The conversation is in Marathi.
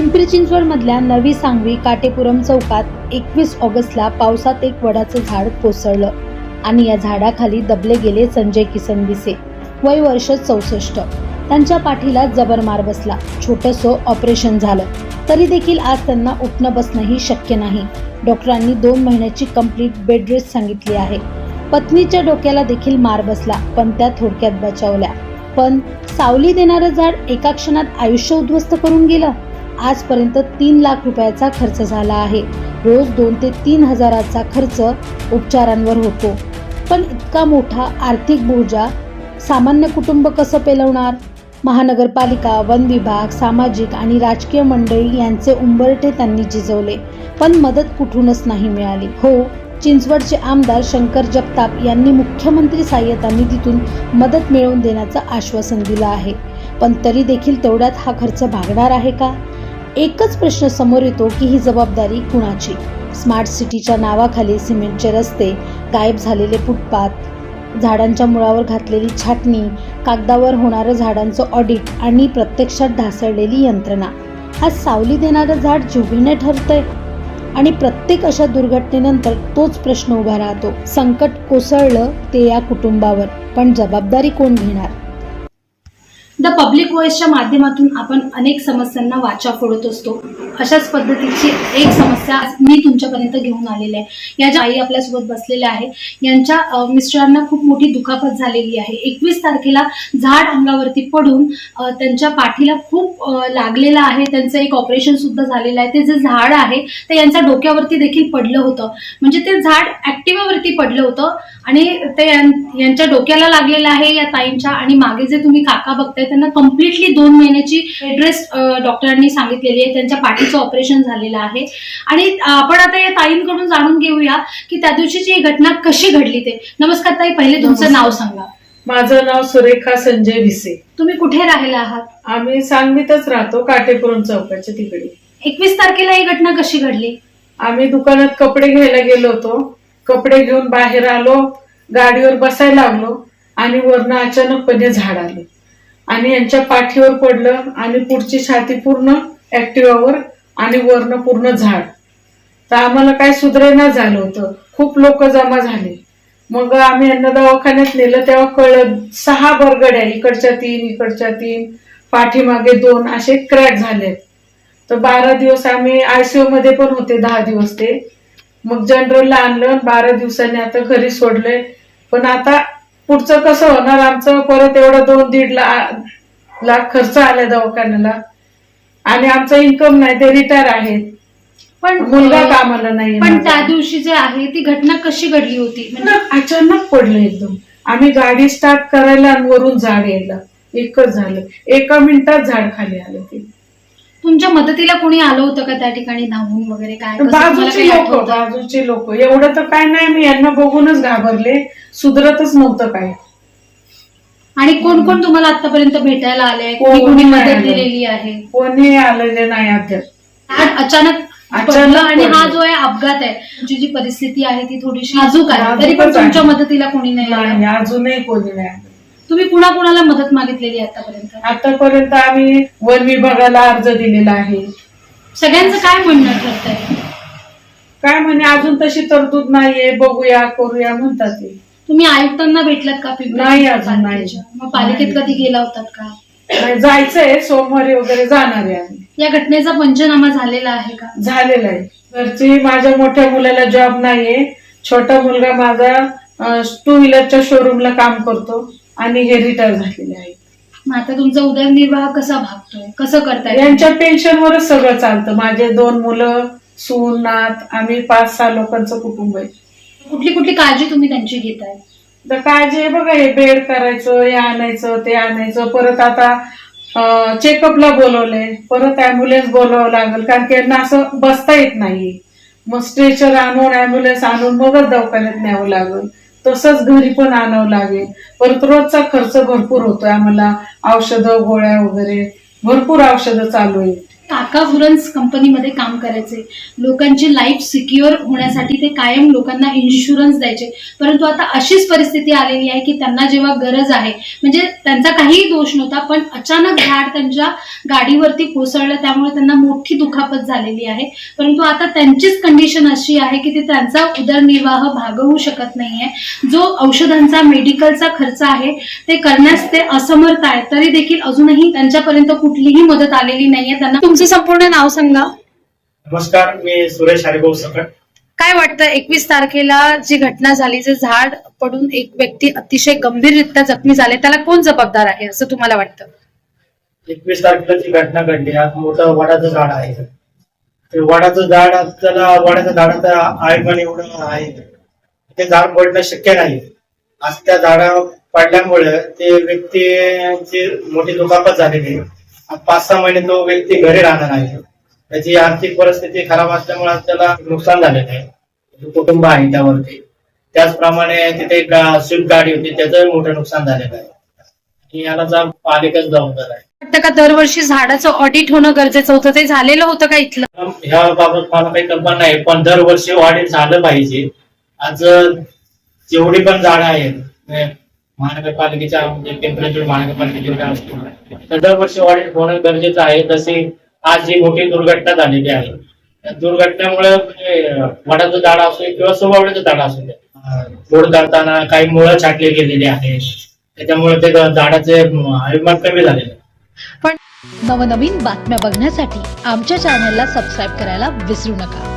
पिंपरी चिंचवडमधल्या नवी सांगवी काटेपुरम चौकात एकवीस ऑगस्टला पावसात एक वडाचं झाड कोसळलं आणि या झाडाखाली दबले गेले संजय किसन दिसे वय वर्ष चौसष्ट. त्यांच्या पाठीला जबर मार बसला. छोटंसं ऑपरेशन झालं. तरी देखील आज त्यांना उठणं बसणंही शक्य नाही. डॉक्टरांनी दोन महिन्याची कंप्लीट बेड रेस्ट सांगितली आहे. पत्नीच्या डोक्याला देखील मार बसला पण त्या थोडक्यात बचावल्या. पण सावली देणारं झाड एका क्षणात आयुष्य उद्ध्वस्त करून गेलं? आजपर्यंत तीन लाख रुपयाचा खर्च झाला आहे. रोज दोन ते तीन हजाराचा खर्च उपचारांवर होतो. पण इतका मोठा आर्थिक बोजा सामान्य कुटुंब कसं पेलवणार? महानगरपालिका वन विभाग सामाजिक आणि राजकीय मंडळी यांचे उंबरठे त्यांनी जिजवले. पण मदत कुठूनच नाही मिळाली. हो चिंचवडचे आमदार शंकर जगताप यांनी मुख्यमंत्री सहाय्यता निधीतून मदत मिळवून देण्याचं आश्वासन दिलं आहे. पण तरी देखील तेवढ्यात हा खर्च भागणार आहे का? एकच प्रश्न समोर येतो की ही जबाबदारी कुणाची? स्मार्ट सिटीच्या नावाखाली सिमेंटचे रस्ते गायब झालेले फुटपाथ झाडांच्या मुळावर घातलेली छाटणी कागदावर होणारं झाडांचं ऑडिट आणि प्रत्यक्षात ढासळलेली यंत्रणा. आज सावली देणारं झाड जीवघेणे ठरतंय. आणि प्रत्येक अशा दुर्घटनेनंतर तोच प्रश्न उभा राहतो. संकट कोसळलं ते या कुटुंबावर. पण जबाबदारी कोण घेणार? द पब्लिक व्हॉइसच्या माध्यमातून आपण अनेक समस्यांना वाचा फोडत असतो. अशाच पद्धतीची एक समस्या मी तुमच्यापर्यंत घेऊन आलेली आहे. या ज्या आई आपल्यासोबत बसलेल्या आहे यांच्या मिस्टरांना खूप मोठी दुखापत झालेली आहे. एकवीस तारखेला झाड अंगावरती पडून त्यांच्या पाठीला खूप लागलेला आहे. त्यांचं एक ऑपरेशन सुद्धा झालेलं आहे. ते जे झाड आहे ते यांच्या डोक्यावरती देखील पडलं होतं. म्हणजे ते झाड ऍक्टिव्हावरती पडलं होतं आणि ते यांच्या डोक्याला लागलेलं आहे या ताईंच्या आणि मागे जे तुम्ही काका बघताय त्यांना कम्प्लिटली दोन महिन्याची बेडरेस्ट डॉक्टरांनी सांगितलेली आहे. त्यांच्या पाठीचं ऑपरेशन झालेलं आहे. आणि आपण आता या ताईंकडून जाणून घेऊया की त्या दिवशीची ही घटना कशी घडली ते. नमस्कार ताई पहिले तुमचं. नाव सांगा. माझं नाव सुरेखा संजय भिसे. तुम्ही कुठे राहिला आहात? आम्ही सांगलीतच राहतो काटेपुरम चौकाच्या तिकडे. एकवीस तारखेला ही घटना कशी घडली? आम्ही दुकानात कपडे घ्यायला गेलो होतो. कपडे घेऊन बाहेर आलो गाडीवर बसायला लागलो आणि वरनं अचानकपणे झाड आलं. आणि यांच्या पाठीवर पडलं आणि पुढची छाती पूर्ण ऍक्टिवावर आणि वरनं पूर्ण झाड. तर आम्हाला काय सुधरेना झालं होतं. खूप लोक जमा झाले. मग आम्ही यांना दवाखान्यात नेलं. तेव्हा कळलं सहा बरगड्या इकडच्या तीन इकडच्या तीन पाठीमागे दोन असे क्रॅक झालेत. तर बारा दिवस आम्ही आयसीयू मध्ये पण होते दहा दिवस ते. मग जनरलला आणलं बारा दिवसांनी आता घरी सोडलंय. पण आता पुढचं कसं होणार? आमचं परत एवढं दोन दीड ला- लाख खर्च आलाय दवाखान्याला. आणि आमचं इन्कम नाही ते रिटायर आहेत पण मुलगा कामाला नाही पण. त्या दिवशी जे आहे ती घटना कशी घडली होती? म्हणजे अचानक पडलं एकदम. आम्ही गाडी स्टार्ट करायला आणि वरून झाड यायला. एकच झालं. एका मिनिटात झाड खाली आलं ते. तुमच्या मदतीला कोणी आलं होतं का त्या ठिकाणी धावून वगैरे काय कसं तुम्हाला बाजूचे काही लोक आठवतं? बाजूचे लोक एवढं तर काय नाही मी यांना बघूनच घाबरले सुधरतच नव्हतं काय आणि कोण कोण तुम्हाला आतापर्यंत भेटायला आले कोणी कोणी कोणी नाही मदत आलं. दिलेली आहे कोणी आलेले नाही अद्याप आज अचानक अचानक पडलं आणि पडलं. हा जो आहे अपघात आहे तुमची जी परिस्थिती आहे ती थोडीशी नाजूक आहे नाजूकच तरी पण आहे. तुमच्या मदतीला कोणी नाही आलं. नाही अजूनही कोणी नाही आलं. तुम्ही कुणा कुणाला मदत मागितलेली आहे आतापर्यंत? आतापर्यंत आम्ही वन विभागाला अर्ज दिलेला आहे. सगळ्यांचं काय म्हणणं ठरतंय? काय म्हणे अजून तशी तरतूद नाहीये बघूया करूया म्हणतात ते. तुम्ही आयुक्तांना भेटलात का पिंपरी नाही अजून, नाही. पालिकेच्या? मग पालिकेत कधी गेला होतात का? नाही, जायचंय सोमवारी वगैरे जाणार आहे आम्ही. या घटनेचा पंचनामा झालेला आहे का? झालेलं आहे. घरची माझ्या मोठ्या मुलाला जॉब नाहीये. छोटा मुलगा माझा टू व्हीलरच्या शोरूमला काम करतो. आणि हे रिटायर झालेले आहे. मग आता तुमचा उदरनिर्वाह कसा भागतोय? कसं करताय? यांच्या पेन्शनवरच सगळं चालतं. माझे दोन मुलं सून नात आम्ही पाच सहा लोकांचं कुटुंब आहे. कुठली कुठली काळजी तुम्ही त्यांची घेताय? तर काळजी आहे बघा हे बेड करायचं हे आणायचं ते आणायचं. परत आता चेकअपला बोलवलंय. परत अँब्युलन्स बोलावं लागेल. कारण की यांना असं बसता येत नाही मग स्ट्रेचर आणून अँब्युलन्स आणून मगच दवाखान्यात न्यावं लागेल. तसंच घरी पण आणावं लागेल. परत रोजचा खर्च भरपूर होतोय आम्हाला. औषधं गोळ्या वगैरे. भरपूर औषधं चालू आहे काका फुलन्स कंपनीमध्ये काम करायचे. लोकांची लाईफ सिक्युअर होण्यासाठी ते कायम लोकांना इन्शुरन्स द्यायचे. परंतु आता अशीच परिस्थिती आलेली आहे की त्यांना जेव्हा गरज आहे म्हणजे त्यांचा काहीही दोष नव्हता पण अचानक झाड त्यांच्या गाडीवरती कोसळलं त्यामुळे त्यांना मोठी दुखापत झालेली आहे. परंतु आता त्यांचीच कंडिशन अशी आहे की ते त्यांचा उदरनिर्वाह भागवू शकत नाहीये. जो औषधांचा मेडिकलचा खर्च आहे ते करण्यास ते असमर्थ आहे तरी देखील अजूनही त्यांच्यापर्यंत कुठलीही मदत आलेली नाहीये. त्यांना तुमचं संपूर्ण नाव सांगा. नमस्कार मी सुरेश हरिभाऊ सकट. काय वाटतं एकवीस तारखेला जी घटना झाली जे झाड पडून एक व्यक्ती अतिशय गंभीररित्या जखमी झाले त्याला कोण जबाबदार आहे असं तुम्हाला वाटतं? एकवीस तारखेला जी घटना घडली आज मोठं वडाचं झाड आहे. ते वडाचं झाड त्याला वडाच्या झाडाचं आयुर्मान एवढं आहे. ते झाड पडणं शक्य नाही. आज त्या झाडा पडल्यामुळे ते व्यक्तीची मोठी दुखापत झालेली आहे. पाच सहा महिने तो व्यक्ती घरी राहणार आहे त्याची आर्थिक परिस्थिती खराब असल्यामुळे त्याला नुकसान झालेलं आहे. कुटुंब आहे त्यावरती. त्याचप्रमाणे तिथे स्विफ्ट गाडी होती त्याचंही मोठं नुकसान झालेलं आहे. याला जा पालिकाच जबाबदार आहे. वाटतं का दरवर्षी झाडाचं ऑडिट होणं गरजेचं होतं? ते झालेलं होतं का इथलं? ह्या बाबत मला काही कल्पना नाही पण दरवर्षी ऑडिट झालं पाहिजे. आज जेवढी पण झाडं आहेत महानगरपालिकेच्या म्हणजे टेम्परेचर महानगरपालिकेच्या जेवढ्या तर दरवर्षी ऑडिट होणं गरजेचं आहे. तसे आज जी मोठी दुर्घटना झालेली आहे. दुर्घटनेमुळे म्हणजे वडाचं झाड असू दे किंवा सुबावड्याचं झाड असू दे. गोड करताना काही मुळं छाटली गेलेली आहे त्याच्यामुळे ते झाडाचे आयुर्मान कमी झालेले पण नवनवीन बातम्या बघण्यासाठी आमच्या चॅनलला सबस्क्राईब करायला विसरू नका.